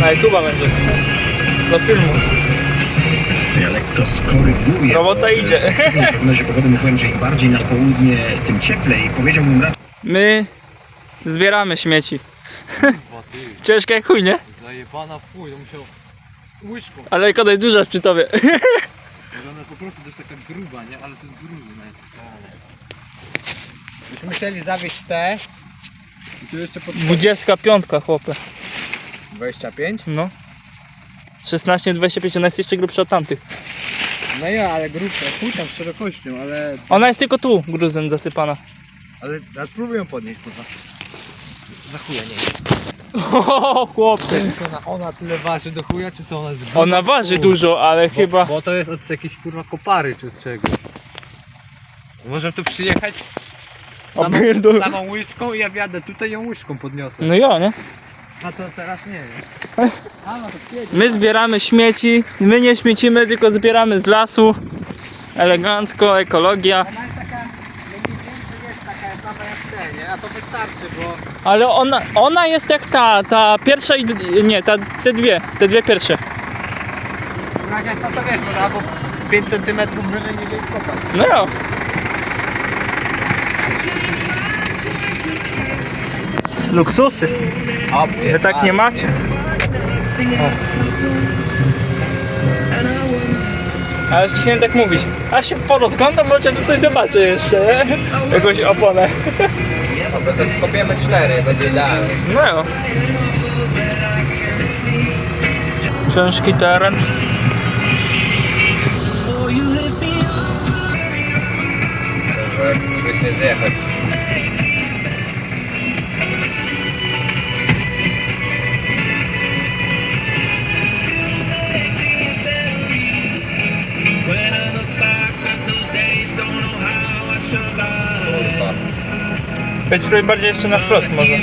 Na YouTube'a będzie. Do filmu. Ja lekko skoryguję. Robota bo, e, idzie. W prognozie pogody mówiłem, że im bardziej na południe, tym cieplej. Powiedziałbym raczej My zbieramy śmieci. Ciężkie jak chuj, nie? zajebana w chuj, on musiał łyżką. Ale jaka duża przy tobie. Ona po prostu też taka gruba, nie? Ale to jest grubne. Byśmy musieli zawieźć te. I tu jeszcze pod 25 chłopie. 25? No. 16, 25, ona jest jeszcze grubsza od tamtych. No ja, ale grubsze, chuj tam z szerokością, ale... Ona jest tylko tu gruzem zasypana. Ale ja spróbuję podnieść, kurwa. Za chuja nie jest. O, chłopie. Ona, ona tyle waży do chuja, czy co ona jest? Ona waży dużo, ale Bo, chyba... bo to jest od jakiejś kurwa kopary czy od czegoś. Możemy tu przyjechać O, samą, pierdol- samą łyżką i ja wjadę tutaj ją łyżką podniosę. No ja, nie? A to teraz nie. A, no to pięć. My zbieramy śmieci. My nie śmiecimy, tylko zbieramy z lasu. Elegancko, ekologia. Ona jest taka, mniej więcej jest taka sama jak te, nie? A to wystarczy, bo... Ale ona, ona jest jak ta, ta pierwsza i... Nie, ta, te dwie, te dwie pierwsze. W razie co to wiesz, albo 5 cm wyżej niż jej kopać. No ja. Luksusy. Wy tak nie macie. O. Ale już nie tak mówić. A się porozglądam, bo cię tu coś zobaczę jeszcze, nie? Jakąś oponę. No, bo sobie kopiemy 4, będzie idealnie. No. Ciężki teren. Zbytnie zjechać. Kurwa. Weź spróbuj bardziej jeszcze na wprost może.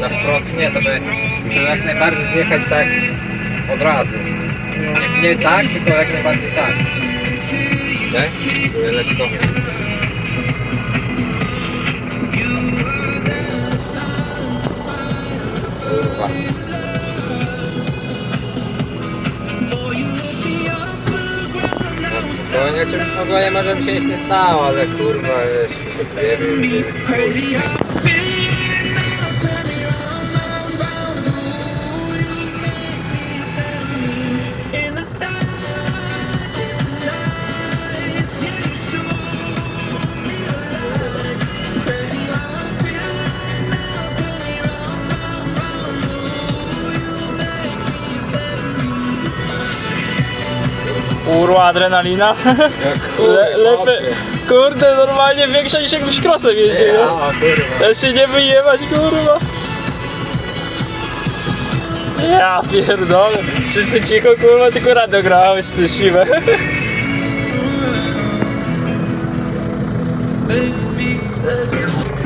Na wprost nie, to by musiał jak najbardziej zjechać tak od razu. Nie tak, tylko jak najbardziej tak. Nie? Tu lekko. Kurwa. No spokojnie, czy w ogóle może mi się nic nie stało, ale kurwa, wiesz, to się pojawił. Urła adrenalina. Le, lepiej. Kurde, normalnie większa niż jakbyś krosem jeździł. nie? Ja, się nie wyjebać, kurwa. Ja pierdolę. Wszyscy cicho, kurwa, tylko radio grałeś, coś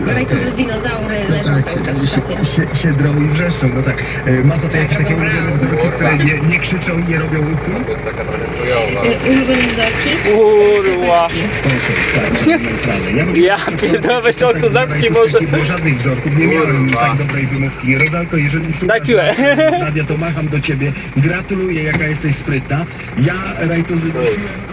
Rajkowe dinozaury leżą tak, cały czas w się, się, się drą i wrzeszczą. No tak. E, Masa to jakieś takie ulubione wzorki, które nie, nie krzyczą i nie robią łuku. To jest taka trochę chujowa. Y, Ulubione wzorki? Kurwa. Okej, tak. Ja, pierdolę, weź to okno zamknij może. Bo żadnych wzorków nie miałem tak dobrej wymówki. Rozalko, jeżeli piłę. radia, to macham do ciebie. Gratuluję, jaka jesteś sprytna. Ja rajtuzy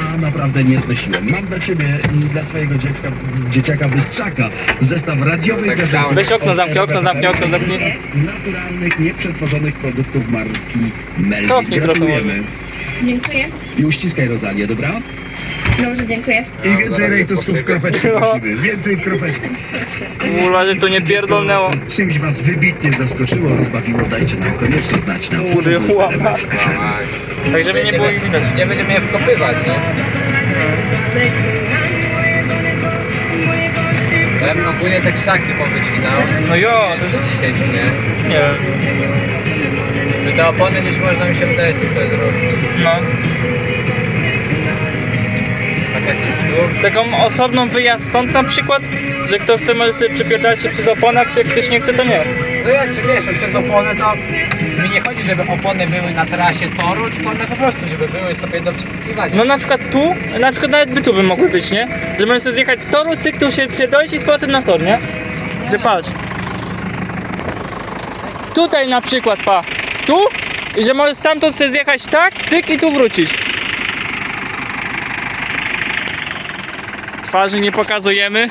a naprawdę nie znosiłem. Mam dla ciebie i dla twojego dziecka, dzieciaka Bystrzaka zestaw radiowych Tak gadżetów chciałem. Weź okno zamknij, okno zamknij, okno zamknij. Naturalnych, nieprzetworzonych produktów marki Melvin. Cofnij trochę Gratulujemy. Dziękuję. I uściskaj Rozalię, dobra? Dobrze, dziękuję. I No, więcej rejtusów w posypię. kropeczki No. prosimy. Więcej w kropeczki. Kurwa, że to nie pierdolnęło. Czymś was wybitnie zaskoczyło, rozbawiło, dajcie nam koniecznie znać na Kurwa. Mama. Tak, żeby nie było ich widać. Gdzie będziemy je wkopywać, nie? Ja bym ogólnie te krzaki powycinał. No jo, to To dzisiaj czy nie? nie wiem. By te opony niż można mi się wydaje tutaj zrobić. No. Tak jak jest tu. Taką osobną wyjazd stąd na przykład, że kto chce może sobie przypierdać się przez oponę, a ktoś nie chce to nie. No ja czy wiesz, przez opony to mi nie chodzi, żeby opony były na trasie toru, tylko one po prostu, żeby były sobie do przeskakiwania. No na przykład tu, na przykład nawet by tu by mogły być, nie? Że możesz sobie zjechać z toru, cyk, tu się pierdolić i z powrotem na tor, nie? Że patrz. Tu tutaj na przykład, pa. Tu? I że możesz stamtąd sobie zjechać tak, cyk i tu wrócić. Twarzy nie pokazujemy.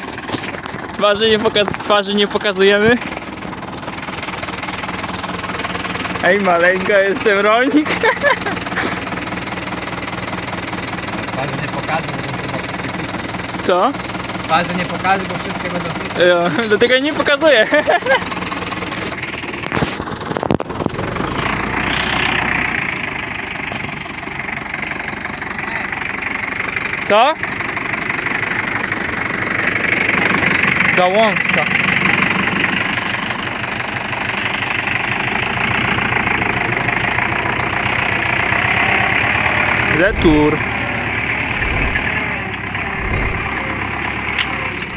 Twarzy nie, pokaz twarzy nie pokazujemy. Ej, maleńka, jestem rolnik. Twarzy nie pokażę, bo chyba wszystkie puste. Co? Twarzy nie pokażę, bo wszystkie będą. Ja, dlatego nie pokazuję. Co? Gałązka. Retur.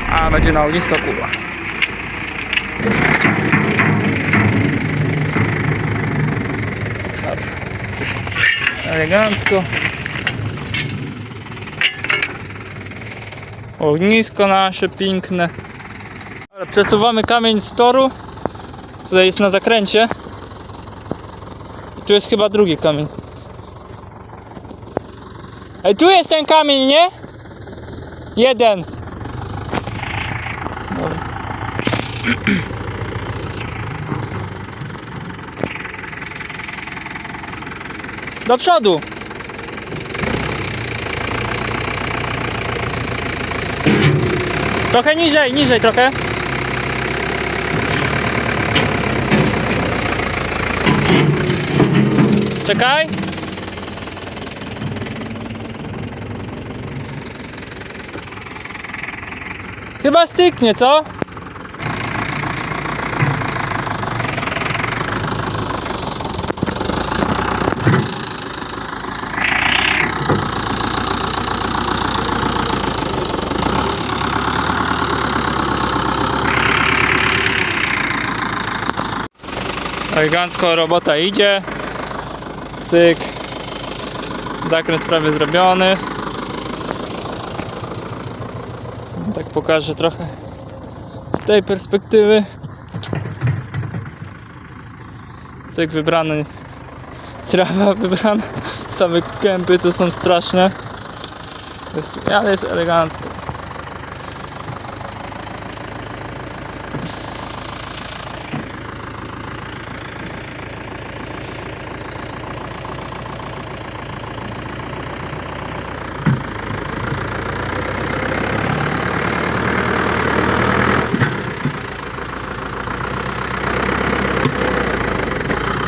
A będzie na ognisko kula. Elegancko. Ognisko nasze piękne. Przesuwamy kamień z toru. Tutaj jest na zakręcie. I tu jest chyba drugi kamień. Ej, tu jest ten kamień, nie? Jeden. Dobra. Do przodu. Trochę niżej, niżej trochę. Czekaj. Chyba styknie, co? Elegancko robota idzie. Cyk. Zakręt prawie zrobiony. Tak pokażę trochę z tej perspektywy. Cyk wybrany. Trawa wybrana. Same kępy to są straszne. Jest, ale jest elegancko.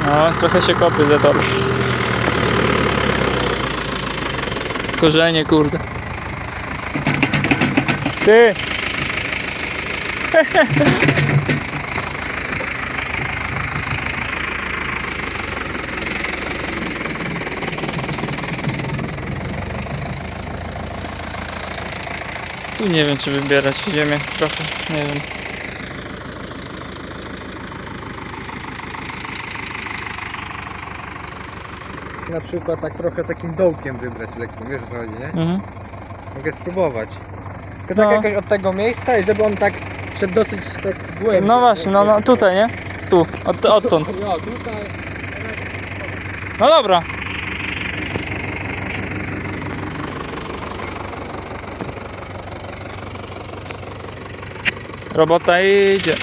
No, trochę się kopy za to. Korzenie, kurde. Ty! Tu nie wiem, czy wybierać ziemię trochę, nie wiem. Przykład tak trochę takim dołkiem wybrać lekko, wiesz o co chodzi, nie? Mhm. Mogę spróbować. Tylko No. tak jakoś od tego miejsca i żeby on tak szedł dosyć tak głębiej. No właśnie, no, no tutaj, nie? Tu, od, odtąd. No tutaj. No dobra. Robota idzie.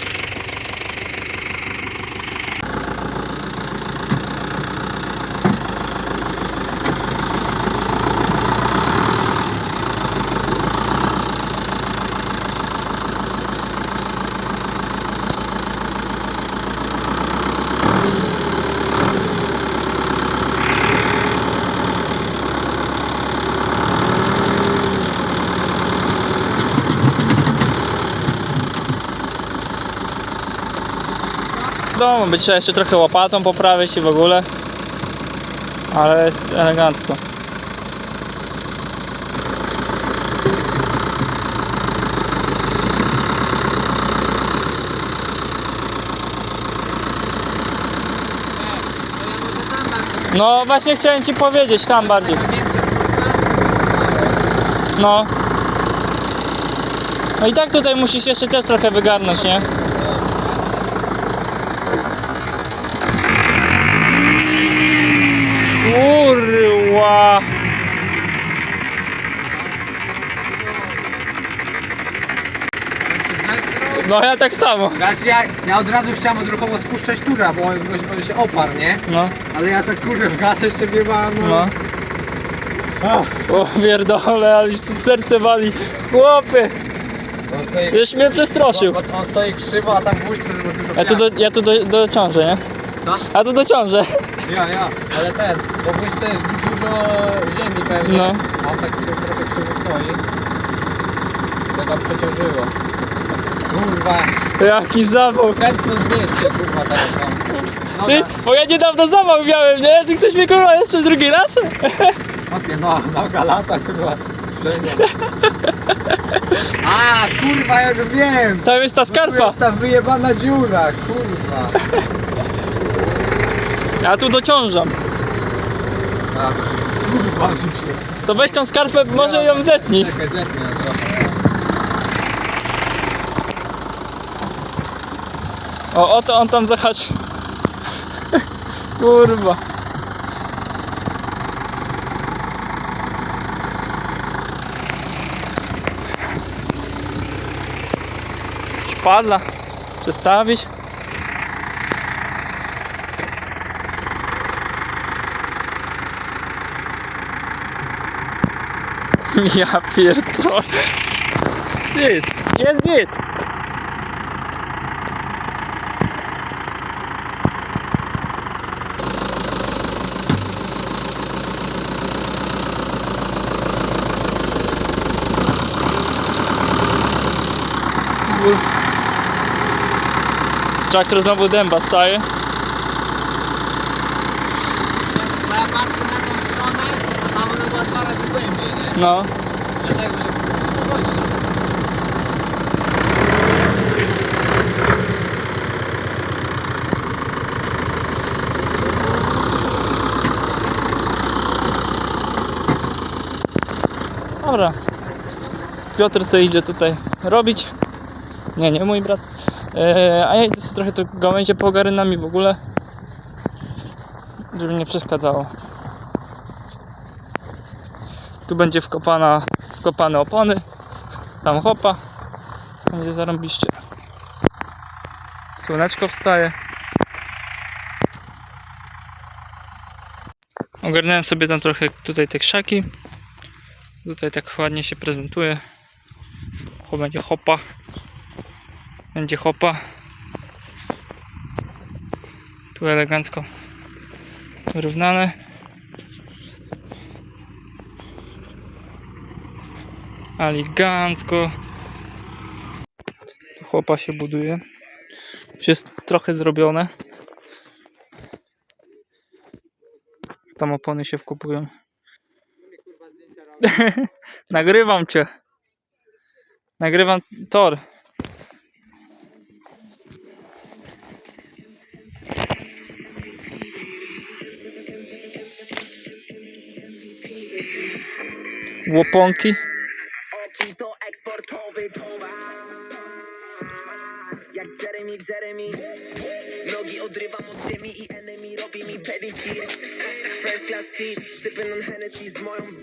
W domu by trzeba jeszcze trochę łopatą poprawić i w ogóle. Ale jest elegancko. No właśnie chciałem ci powiedzieć tam bardziej. No. No i tak tutaj musisz jeszcze też trochę wygarnąć, nie? Kurwa! No ja tak samo. Znaczy ja, ja od razu chciałem odruchowo spuszczać tura, bo on, on, się oparł, nie? No. Ale ja tak kurde w gaz jeszcze biewałem, no. no. O pierdole, ale jeszcze serce wali. Chłopy! On Już mnie przestraszył. On, on stoi krzywo, a tam w łóżce dużo Ja tu, do, ja tu do, dociążę, nie? Co? A tu dociążę. Ja, ja, ale ten, bo łyżce jest dużo ziemi pewnie, No. a on tak trochę trochę krzywo stoi. To tam przeciążyło. Kurwa, Jaki zawał. chętno 200 kurwa teraz mam. No Ty, bo ja niedawno zawał miałem, nie? Ty chcesz mnie kurwa jeszcze drugi raz? Okej, no, noga lata, kurwa, sprzęgła. A, kurwa, ja już wiem! Tam jest ta skarpa. jest ta wyjebana dziura, kurwa. Ja tu dociążam. Życie. To weź tą skarpę, może ją zetnij. Czekaj, zetnę ją trochę. O, oto on tam zahaczy. Kurwa. Szpadla. Przestawić. Ja pierdolę. Git. Jest git. Traktor znowu dęba staje. Bo ja patrzę na tą stronę, tam ona była dwa razy głębiej, nie? No. Dobra. Piotr sobie idzie tutaj robić. Nie, nie mój brat. Eee, a ja idę sobie trochę to gałęzie pogarynami w ogóle. Żeby nie przeszkadzało. Tu będzie wkopana, wkopane opony. Tam hopa. Będzie zarąbiście. Słoneczko wstaje. Ogarnąłem sobie tam trochę tutaj te krzaki. Tutaj tak ładnie się prezentuje. Będzie hopa. Będzie hopa. Tu elegancko wyrównane. Elegancko. Chłopa się buduje. Już jest trochę zrobione. Tam opony się wkupują. Nagrywam cię. Nagrywam tor. Łoponki. Sipping on Hennessy z moją